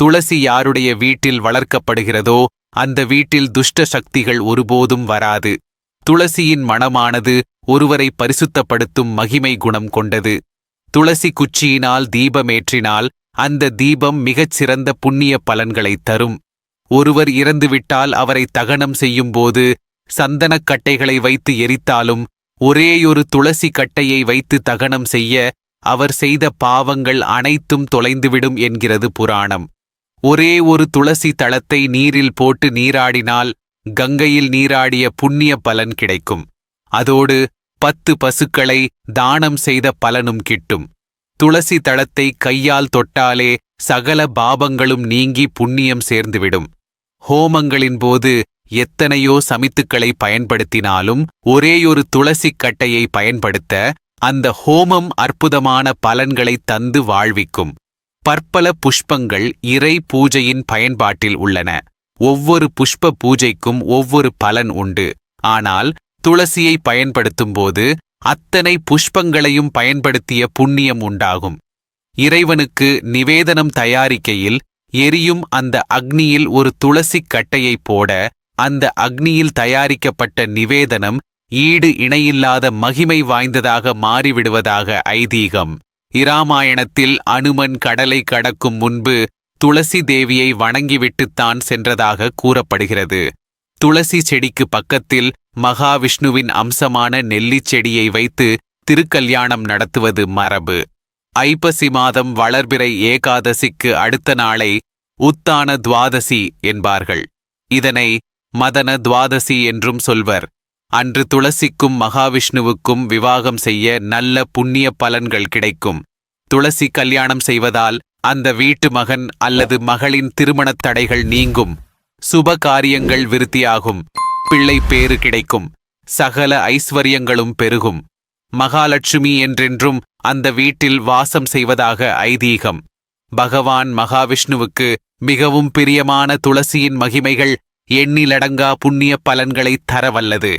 துளசி யாருடைய வீட்டில் வளர்க்கப்படுகிறதோ அந்த வீட்டில் துஷ்ட சக்திகள் ஒருபோதும் வராது. துளசியின் மணமானது ஒருவரை பரிசுத்தப்படுத்தும் மகிமை குணம் கொண்டது. துளசி குச்சியினால் தீபமேற்றினால் அந்த தீபம் மிகச் சிறந்த புண்ணிய பலன்களைத் தரும். ஒருவர் இறந்துவிட்டால் அவரை தகனம் செய்யும்போது சந்தனக் கட்டைகளை வைத்து எரித்தாலும் ஒரேயொரு துளசி கட்டையை வைத்து தகனம் செய்ய அவர் செய்த பாவங்கள் அனைத்தும் தொலைந்துவிடும் என்கிறது புராணம். ஒரே ஒரு துளசி தளத்தை நீரில் போட்டு நீராடினால் கங்கையில் நீராடிய புண்ணிய பலன் கிடைக்கும். அதோடு பத்து பசுக்களை தானம் செய்த பலனும் கிட்டும். துளசி தளத்தை கையால் தொட்டாலே சகல பாபங்களும் நீங்கி புண்ணியம் சேர்ந்துவிடும். ஹோமங்களின் போது எத்தனையோ சமித்துக்களை பயன்படுத்தினாலும் ஒரேயொரு துளசிக் கட்டையை பயன்படுத்த அந்த ஹோமம் அற்புதமான பலன்களை தந்து வாழ்விக்கும். பற்பல புஷ்பங்கள் இறை பூஜையின் பயன்பாட்டில் உள்ளன. ஒவ்வொரு புஷ்ப பூஜைக்கும் ஒவ்வொரு பலன் உண்டு. ஆனால் துளசியை பயன்படுத்தும்போது அத்தனை புஷ்பங்களையும் பயன்படுத்திய புண்ணியம் உண்டாகும். இறைவனுக்கு நிவேதனம் தயாரிக்கையில் எரியும் அந்த அக்னியில் ஒரு துளசிக் கட்டையை போட அந்த அக்னியில் தயாரிக்கப்பட்ட நிவேதனம் ஈடு இணையில்லாத மகிமை வாய்ந்ததாக மாறிவிடுவதாக ஐதீகம். இராமாயணத்தில் அனுமன் கடலை கடக்கும் முன்பு துளசி தேவியை வணங்கிவிட்டுத்தான் சென்றதாக கூறப்படுகிறது. துளசி செடிக்கு பக்கத்தில் மகாவிஷ்ணுவின் அம்சமான நெல்லிச் செடியை வைத்து திருக்கல்யாணம் நடத்துவது மரபு. ஐப்பசி மாதம் வளர்பிறை ஏகாதசிக்கு அடுத்த நாளை உத்தான துவாதசி என்பார்கள். இதனை மதன துவாதசி என்றும் சொல்வர். அன்று துளசிக்கும் மகாவிஷ்ணுவுக்கும் விவாகம் செய்ய நல்ல புண்ணிய பலன்கள் கிடைக்கும். துளசி கல்யாணம் செய்வதால் அந்த வீட்டு மகன் அல்லது மகளின் திருமணத் தடைகள் நீங்கும். சுப காரியங்கள் விருத்தியாகும். பிள்ளை பேறு கிடைக்கும். சகல ஐஸ்வர்யங்களும் பெருகும். மகாலட்சுமி என்றென்றும் அந்த வீட்டில் வாசம் செய்வதாக ஐதீகம். பகவான் மகாவிஷ்ணுவுக்கு மிகவும் பிரியமான துளசியின் மகிமைகள் எண்ணிலடங்கா புண்ணிய பலன்களைத் தரவல்லது